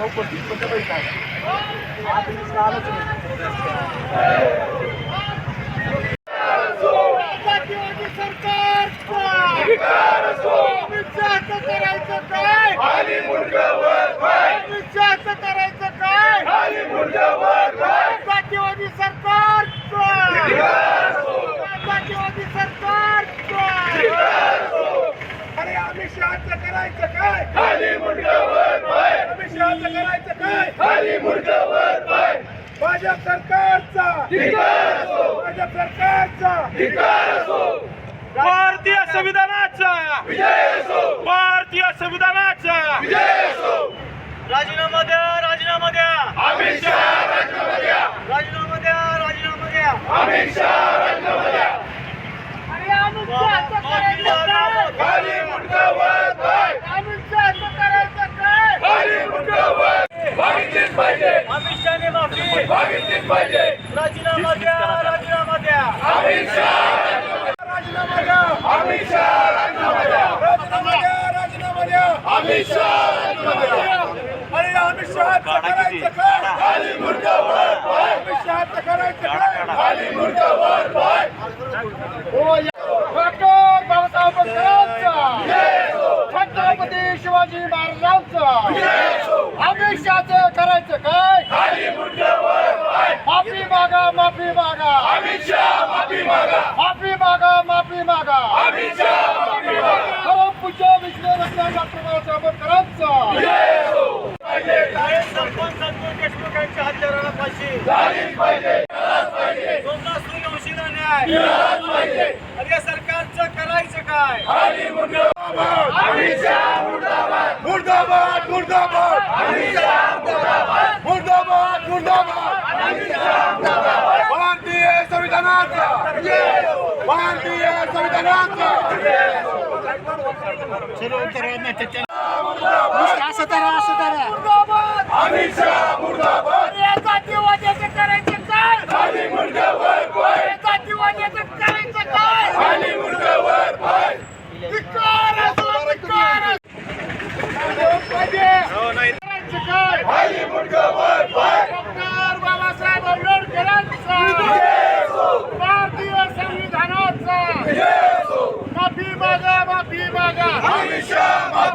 Então, por isso, você vai estar. Abre os caras. करायचं काय? अमित शहाचं करायचं काय? भाजप सरकारचा. भाजप सरकारचा. भारतीय संविधानाचा. भारतीय संविधानाचा. राजीनामा द्या राजीनामा द्या. राजीनामा द्या. राजीनामा द्या अरे अमित शहाचं करायचं काय अमित शहाचं करायचं काय अमित शहाने माफी. राजीनामा द्या राजीनामा द्या. राजीनामा द्या. राजीनामा द्या. राजीनामा द्या अरे अमित शहाचं करायचं काय अमित शहाचं करायचं काय डॉक्टर बाबासाहेब आंबेडकरांचा. छत्रपती शिवाजी महाराजांचा. अमित करायचं काय? माफी मागा माफी मागा. माफी मागा. माफी मागा परम पूज्य विश्वरत्न डॉक्टर बाबासाहेब आंबेडकरांचा सरपंच संतोष देशमुख यांच्या हत्याराला फाशी सोमनाथ सूर्यवंशीला न्याय अरे या सरकारचं करायचं काय मुर्दाबाद मुर्दाबाद. मुर्दाबाद मुर्दाबाद. भारतीय संविधानाचा. भारतीय संविधानाचा. असं करा असं करा अरे जातीवाद्याचं करायचं काय अरे जातीवाद्याचं करायचं काय धिक्कार असो, धिक्कार असो. करायचं काय? डॉक्टर बाबासाहेब आंबेडकरांचा भारतीय संविधानाचा माफी मागा माफी मागा माफी मागा काय डॉक्टर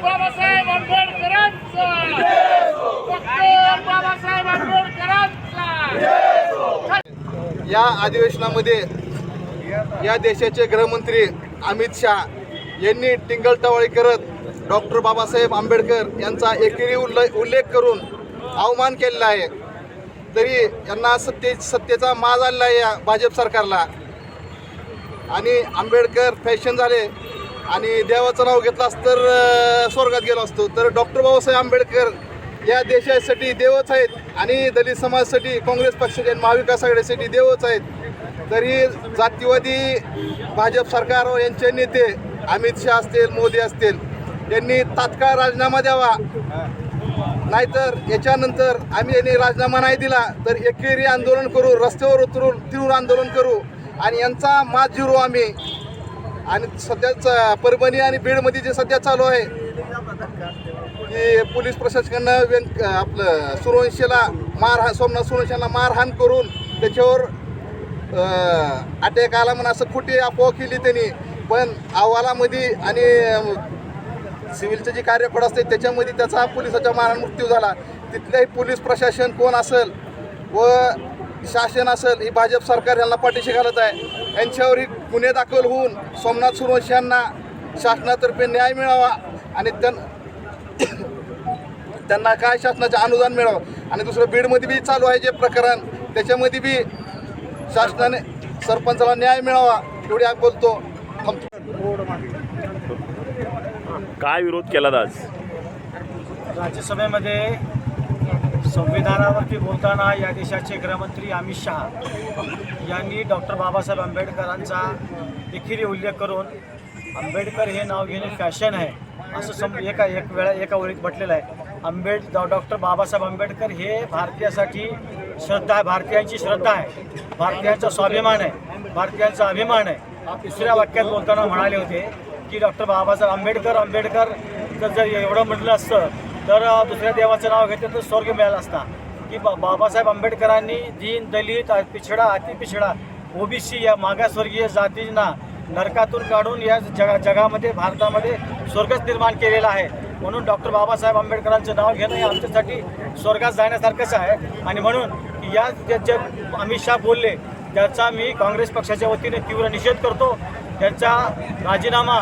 बाबासाहेब आंबेडकरांचा बाबासाहेब आंबेडकरांचा या अधिवेशनामध्ये या देशाचे गृहमंत्री अमित शहा यांनी टिंगलटवाळी करत डॉक्टर बाबासाहेब आंबेडकर यांचा एकेरी उल्ले उल्लेख करून अवमान केलेला आहे. तरी यांना सत्ते सत्तेचा माज आलेला आहे या भाजप सरकारला. आणि आंबेडकर फॅशन झाले आणि देवाचं नाव घेतलास तर स्वर्गात गेलो असतो. तर डॉक्टर बाबासाहेब आंबेडकर या देशासाठी देवच आहेत आणि दलित समाजासाठी काँग्रेस पक्षाचे आणि महाविकास आघाडीसाठी देवच आहेत. तरी जातीवादी भाजप सरकार व यांचे नेते अमित शहा असतील मोदी असतील यांनी तात्काळ राजीनामा द्यावा. नाहीतर याच्यानंतर आम्ही यांनी राजीनामा नाही दिला तर एकेरी आंदोलन करू रस्त्यावर उतरून तीव्र आंदोलन करू. आणि यांचा मात जिरू आम्ही. आणि सध्याच परभणी आणि बीडमध्ये जे सध्या चालू आहे की पोलीस प्रशासकानं व्यं आपलं सुरवंशीला मारहाण सोमनाथ सुरवंशीला मारहाण करून त्याच्यावर अटॅक आला म्हणून असं खोटी अफवा केली त्यांनी. पण अहवालामध्ये आणि सिव्हिलचं जे कार्यफळ असते त्याच्यामध्ये त्याचा पोलिसाचा मारहाण मृत्यू झाला. तिथल्याही पोलीस प्रशासन कोण असेल व शासन असेल ही भाजप सरकार यांना पाठीशी घालत आहे. यांच्यावरही गुन्हे दाखल होऊन सोमनाथ सूर्यवंशी यांना शासनातर्फे न्याय मिळावा आणि त्यां त्यांना काय शासनाचे अनुदान मिळावं? आणि दुसरं बीडमध्ये बी चालू आहे जे प्रकरण त्याच्यामध्ये बी शासनाने सरपंचाला न्याय मिळावा एवढी आम्ही बोलतो. काय विरोध केला आज? राज्यसभेमध्ये संविधानावरती बोलताना या देशाचे गृहमंत्री अमित शहा यांनी डॉक्टर बाबासाहेब आंबेडकरांचा देखील उल्लेख करून आंबेडकर हे नाव घेणे फॅशन आहे असं सम एका एक वेळा एका ओळीत म्हटलेलं आहे. आंबेड डॉक्टर बाबासाहेब आंबेडकर हे भारतीयासाठी श्रद्धा आहे भारतीयांची श्रद्धा आहे. भारतीयांचा स्वाभिमान आहे भारतीयांचा अभिमान आहे. दुसऱ्या वाक्यात बोलताना म्हणाले होते की डॉक्टर बाबासाहेब आंबेडकर आंबेडकर जर जर एवढं म्हटलं असतं तर दुसऱ्या देवाचं नाव घेतलं तर स्वर्ग मिळाला असता. की बा बाबासाहेब आंबेडकरांनी दीन दलित पिछडा अतिपिछडा ओबीसी या मागासवर्गीय जातींना नरकातून काढून या जगा जगामध्ये भारतामध्ये स्वर्गच निर्माण केलेला आहे. म्हणून डॉक्टर बाबासाहेब आंबेडकरांचं नाव घेणं हे आमच्यासाठी स्वर्गात जाण्यासारखंच आहे. आणि म्हणून या जे जे अमित शहा बोलले त्याचा मी काँग्रेस पक्षाच्या वतीने तीव्र निषेध करतो. त्यांचा राजीनामा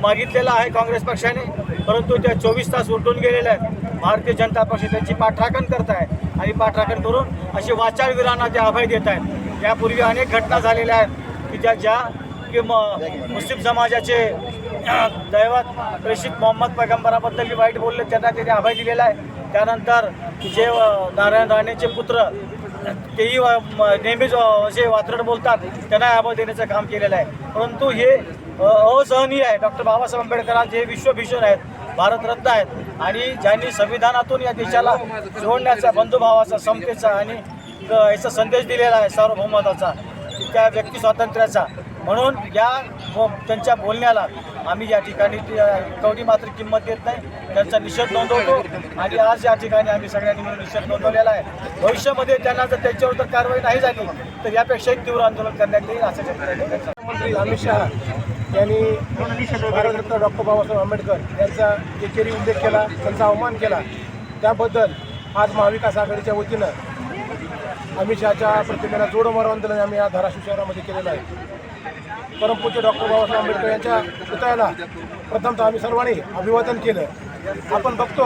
मागितलेला आहे काँग्रेस पक्षाने. परंतु त्या चोवीस तास उलटून गेलेल्या आहेत. भारतीय जनता पक्ष त्यांची पाठराखण करत आहे आणि पाठराखण करून असे वाचारवीरांना ते अभय देत आहेत. यापूर्वी अनेक घटना झालेल्या आहेत की ज्या ज्या की म मुस्लिम समाजाचे दैवत प्रेषित मोहम्मद पैगंबराबद्दल बी वाईट बोलले त्यांना त्याने अभय दिलेला आहे. त्यानंतर जे नारायण राणेचे पुत्र तेही नेहमीच असे वात्रट बोलतात त्यांना अभय देण्याचं काम केलेलं आहे. परंतु हे असहनीय आहे. डॉक्टर बाबासाहेब आंबेडकरांचे हे विश्वभीषण आहेत. भारतरत्न आहेत. आणि ज्यांनी संविधानातून या देशाला जोडण्याचा बंधुभावाचा समतेचा आणि याचा संदेश दिलेला आहे सार्वभौमत्वाचा त्या व्यक्ती स्वातंत्र्याचा. म्हणून या त्यांच्या बोलण्याला आम्ही या ठिकाणी कवडी मात्र किंमत देत नाही. त्यांचा निषेध नोंदवतो आणि आज या ठिकाणी आम्ही सगळ्यांनी मिळून निषेध नोंदवलेला आहे. भविष्यामध्ये त्यांना जर त्यांच्यावर जर कारवाई नाही झाली तर यापेक्षाही तीव्र आंदोलन करण्यात येईल असं मंत्री अमित शहा यांनी भारतरत्न डॉक्टर बाबासाहेब आंबेडकर यांचा एकेरी उल्लेख केला त्यांचा अवमान केला. त्याबद्दल आज महाविकास आघाडीच्या वतीनं अमित शहाच्या प्रतिमेला जोड मारवांदोलन आम्ही या धाराशिव शहरामध्ये केलेलं आहे. परमपूज्य डॉक्टर बाबासाहेब आंबेडकर यांच्या पुतळ्याला प्रथमतः आम्ही सर्वांनी अभिवादन केलं. आपण बघतो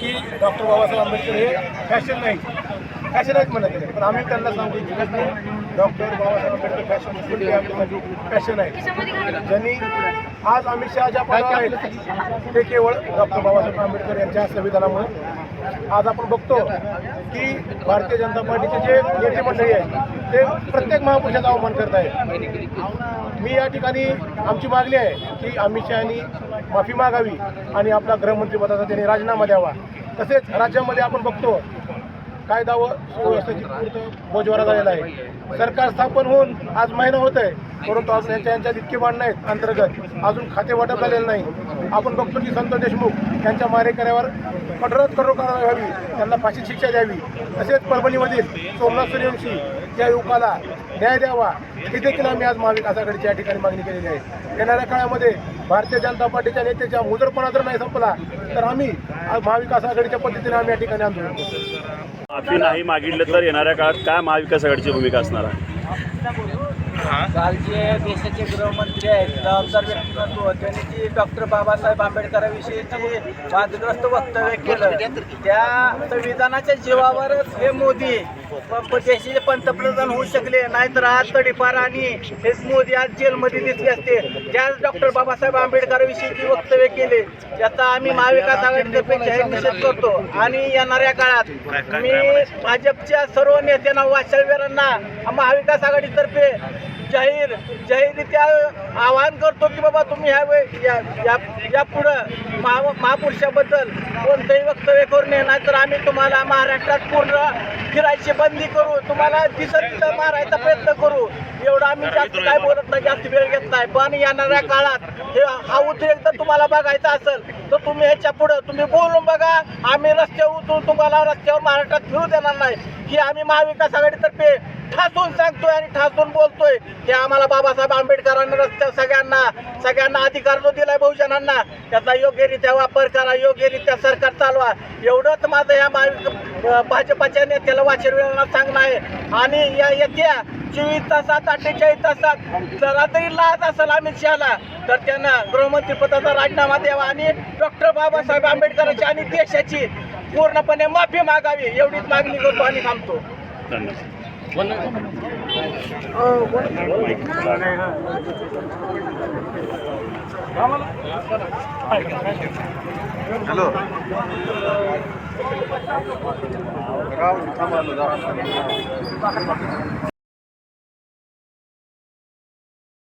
की डॉक्टर बाबासाहेब आंबेडकर हे फॅशन नाही फॅशन आहेत म्हणत पण आम्ही त्यांना सांगू इच्छित नाही. Doctor Babasaheb Ambedkar fashion fashion आहे. ज्यांनी आज अमित शहा ज्या पदावर आहेत ते केवळ डॉक्टर बाबासाहेब आंबेडकर यांच्या संविधानामुळे. आज आपण बघतो की भारतीय जनता पार्टीचे जे नेते मंडळी आहेत ते प्रत्येक महापुरुषाचा अवमान करत आहेत. मी या ठिकाणी आमची मागणी आहे की अमित शहानी माफी मागावी आणि आपला गृहमंत्रीपदाचा त्यांनी राजीनामा द्यावा. तसेच राज्यामध्ये आपण बघतो कायदा व सुव्यवस्थेची पूर्ण बोजवारा झालेला आहे. सरकार स्थापन होऊन आज महिना होत आहे. परंतु अजून यांच्या यांच्यात इतके भांडणं आहेत अंतर्गत. अजून खाते वाटप झालेलं नाही. आपण बघतो की संत देशमुख यांच्या मारेकऱ्यावर कठोरात कठोर कारवाई व्हावी. त्यांना फाशी शिक्षा द्यावी. तसेच परभणीमधील सोमनाथ सूर्यवंशी या युवकाला न्याय द्यावा ही देखील आम्ही आज महाविकास आघाडीच्या या ठिकाणी मागणी केलेली आहे. येणाऱ्या काळामध्ये भारतीय जनता पार्टीच्या नेत्याच्या मुजरपणा जर नाही संपला तर आम्ही आज महाविकास आघाडीच्या पद्धतीने आम्ही या ठिकाणी आंदोलन माफी नाही मागितलं तर येणाऱ्या काळात काय महाविकास आघाडीची भूमिका असणार आहे? काल जे देशाचे गृहमंत्री आहेत जबाबदार व्यक्तिमत्व त्यांनी जी डॉक्टर बाबासाहेब आंबेडकरांविषयी जी वादग्रस्त वक्तव्य केलं. त्या संविधानाच्या जीवावरच हे मोदी प- पंतप्रधान होऊ शकले नाहीतर आज तडीपार आणि हेच मोदी आज जेलमध्ये दिसले असते. त्याच डॉक्टर बाबासाहेब आंबेडकरांविषयी जी वक्तव्य केले याचा आम्ही महाविकास आघाडीतर्फे जाहीर निषेध करतो. आणि येणाऱ्या काळात मी भाजपच्या सर्व नेत्यांना वाचलवीरांना महाविकास आघाडीतर्फे जाहीर जाहीररित्या आवाहन करतो की बाबा तुम्ही ह्या वेळ या या यापुढं महा महापुरुषाबद्दल कोणतंही वक्तव्य करू नये नाहीतर आम्ही तुम्हाला महाराष्ट्रात पूर्ण फिरायची बंदी करू तुम्हाला दिसत तिथं मारायचा प्रयत्न करू. एवढं आम्ही जास्त काय बोलत नाही जास्त वेळ घेत नाही. पण येणाऱ्या काळात हे हा उद्रेक जर तुम्हाला बघायचा असेल तर तुम्ही ह्याच्या पुढं तुम्ही बोलून बघा. आम्ही रस्त्यावर उतरून तुम्हाला रस्त्यावर महाराष्ट्रात फिरू देणार नाही. ही आम्ही महाविकास आघाडीतर्फे ठासून सांगतोय आणि ठासून बोलतोय की आम्हाला बाबासाहेब आंबेडकरांना रस्त्यावर सगळ्यांना सगळ्यांना अधिकार जो दिलाय बहुजनांना. त्याचा योग्यरित्या वापर करा योग्यरित्या सरकार चालवा. एवढंच माझं या भाजपाच्या नेत्याला वाचरवेळांना सांगणं आहे. आणि या येत्या चोवीस तासात अठ्ठेचाळीस तासात जरा तरी लाज असेल अमित शहाला तर त्यांना गृहमंत्री पदाचा राजीनामा द्यावा आणि डॉक्टर बाबासाहेब आंबेडकरांची आणि देशाची पूर्णपणे माफी मागावी एवढीच मागणी करतो आणि थांबतो. धन्यवाद. हॅलो.